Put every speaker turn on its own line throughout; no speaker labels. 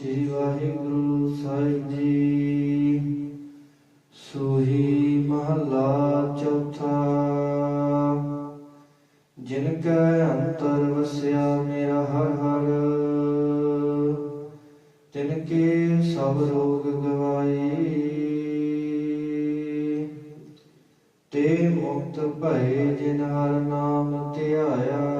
ਸ੍ਰੀ ਵਾਹਿਗੁਰੂ ਸਾਹਿਬ ਜੀ। ਸੋਹੀ ਮਹਲਾ ਚੌਥਾ। ਜਿਨ ਕੈ ਅੰਤਰ ਵਸਿਆ ਮੇਰਾ ਹਰ ਹਰ। ਤਿਨ ਕੇ ਸਭ ਰੋਗ ਗਵਾਏ। ਤੇ ਮੁਕਤ ਭਏ ਜਿਨ ਹਰ ਨਾਮ ਧਿਆਇਆ।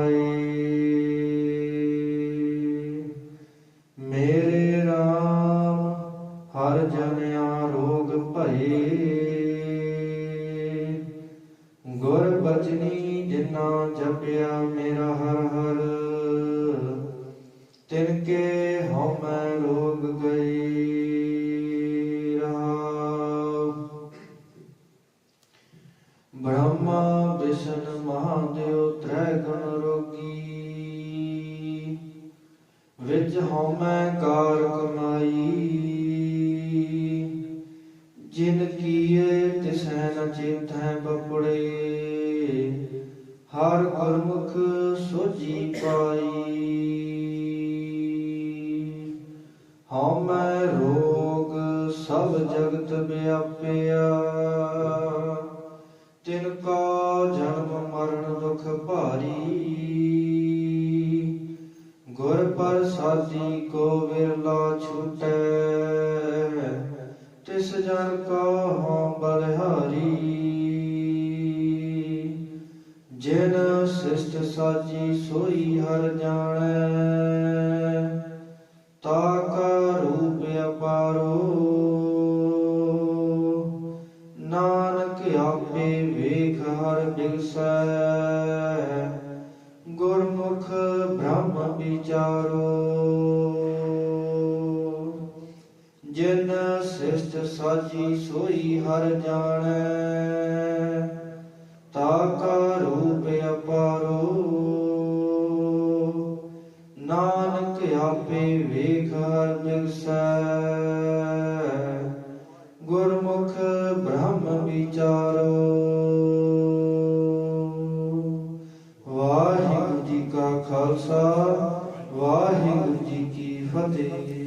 ਭਏ ਗੁਰ ਬਚਨੀ ਜਿਨਾ ਜਪਿਆ ਮੇਰਾ ਹਰ ਹਰ, ਤਿਨ ਕੇ ਹਉ ਮੈਂ ਰੋਗ ਗਈ ਰਹਾਉ। ਬ੍ਰਹਮਾ ਵਿਸ਼ਨ ਮਹਾਦੇਵ ਤ੍ਰੈ ਗੁਣ ਰੋਗੀ, ਵਿੱਚ ਹਉਮੈ ਕਾਰ ਕਮਾਈ ਜਿਨ ਕੀਏ, ਤਿਸੈ ਨ ਚੇਤੈ ਬਪੜੇ ਹਰ ਗੁਰਮੁਖ ਸੋਜੀ ਪਾਈ। ਹਉਮੈ ਰੋਗ ਸਭ ਜਗਤ ਵਿਆਪਿਆ। ਤਿਨ ਕਾ ਜਨਮ ਮਰਨ ਦੁਖ ਭਾਰੀ। ਗੁਰ ਪ੍ਰਸਾਦੀ ਕੋ ਵਿਰਲਾ ਛੁਟੈ। ਤਿਸ ਜਨ ਕਾ ਹਉ ਬਲਿਹਾਰੀ। ਜਿਨ ਸਿਸ਼ਟ ਸਾਜੀ ਸੋਈ ਹਰ ਜਾਣੈ, ਤਾ ਕਾ ਰੂਪ ਅਪਾਰੋ। ਨਾਨਕ ਆਪੇ ਵੇਖ ਹਰ ਬਿਗਸੈ ਗੁਰਮੁਖ ਬ੍ਰਹਮ ਵਿਚਾਰੋ। ਜਿਨ ਸਾਜੀ ਸੋਈ ਹਰ ਜਾਣੈ। ਤਾ ਕਾ ਰੂਪ ਅਪਾਰੋ। ਨਾਨਕ ਆਪੇ ਵੇਖ ਹਰ ਜਗਸੈ ਗੁਰਮੁਖ ਬ੍ਰਹਮ ਵਿਚਾਰੋ। ਵਾਹਿਗੁਰੂ ਜੀ ਕਾ ਖਾਲਸਾ, ਵਾਹਿਗੁਰੂ ਜੀ ਕੀ ਫਤਿਹ।